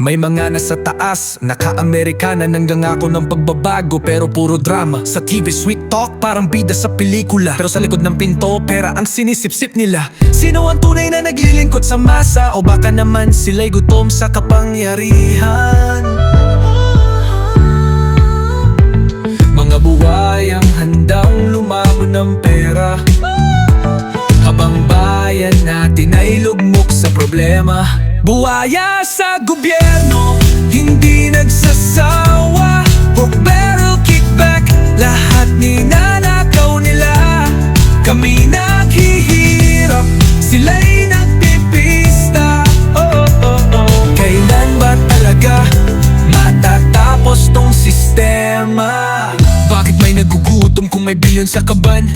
May mga nasa taas, naka-Amerikana hanggang ako ng pagbabago Pero puro drama. Sa TV sweet talk parang bida sa pelikula. Pero sa likod ng pinto pera ang sinisip-sip nila. Sino ang tunay na naglilingkod sa masa? O baka naman sila'y gutom sa kapangyarihan? Mga buhay ang handang lumamon ng pera. Habang bayan natin ay lugmok sa problema Buwaya sa gobyerno, hindi nagsasawa Pork barrel kickback, lahat ninanakaw nila Kami naghihirap, sila'y nagpipista oh, oh, oh. Kailan ba talaga matatapos tong sistema? Bakit may nagugutom kung may bilyon sa kaban?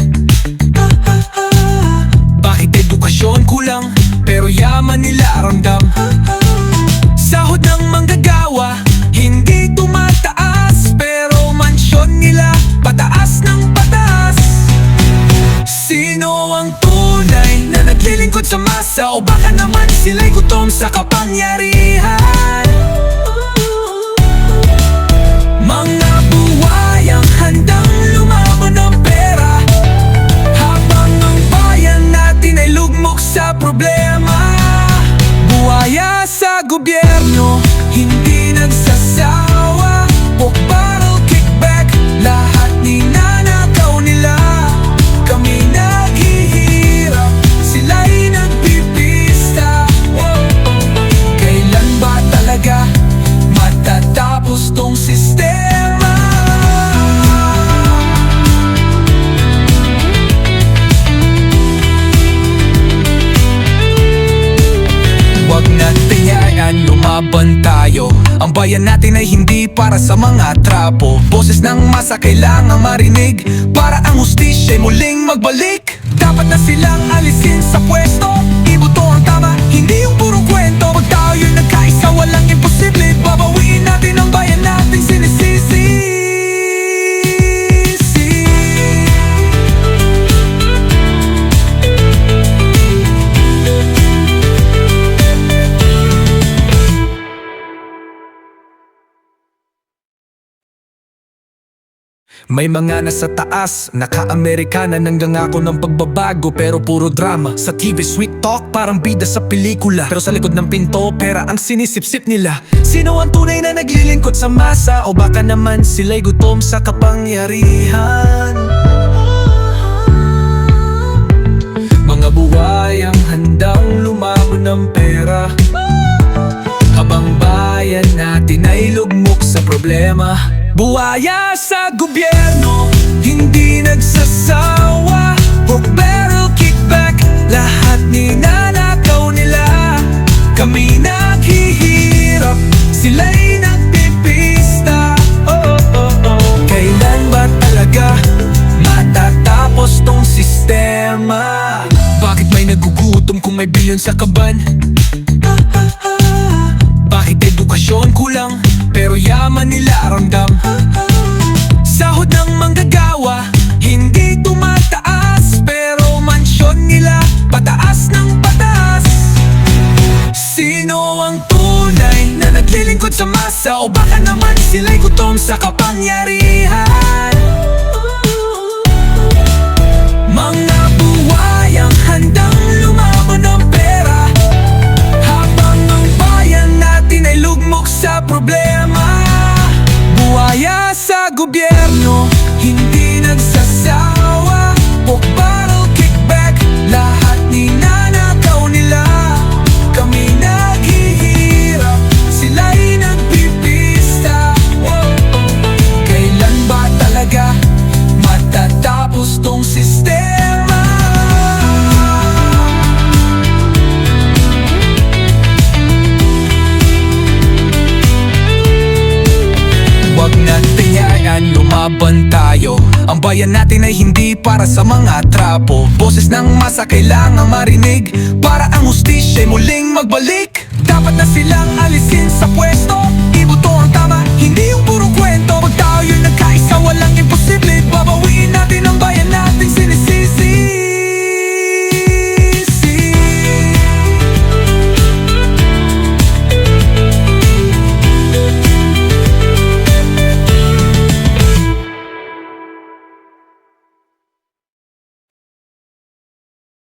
Bakit edukasyon kulang pero yaman nila ramdam? Na naglilingkod sa masa o baka naman sila'y gutom sa kapangyarihan? Matatapos tong sistema? Huwag natin hayaan lumaban tayo. Ang bayan natin ay hindi para sa mga trapo. Boses ng masa kailangang marinig. Para ang hustisya muling magbalik. Dapat na silang alisin sa pwesto May mga nasa taas, naka-Amerikana hanggang ako ng pagbabago Pero puro drama. Sa TV sweet talk parang bida sa pelikula. Pero sa likod ng pinto pera ang sinisip-sip nila. Sino ang tunay na naglilingkod sa masa? O baka naman sila'y gutom sa kapangyarihan? Mga buhay ang handang lumamon ng pera. Habang bayan natin ay lugmok sa problema Buwaya sa gobyerno, hindi nagsasawa Pork kickback, lahat ninanakaw nila Kami naghihirap, sila'y nagpipista oh, oh, oh. Kailan ba talaga matatapos tong sistema? Bakit may nagugutom kung may bilyon sa kaban? Bakit edukasyon kulang pero yaman nila ramdam. Sahod ng manggagawa hindi tumataas pero mansyon nila pataas ng pataas. Sino ang tunay na naglilingkod sa masa? O baka naman sila'y gutom sa kapangyarihan lumaban tayo. Ang bayan natin ay hindi para sa mga trapo. Boses ng masa kailangang marinig Para ang hustisya muling magbalik. Dapat na silang alisin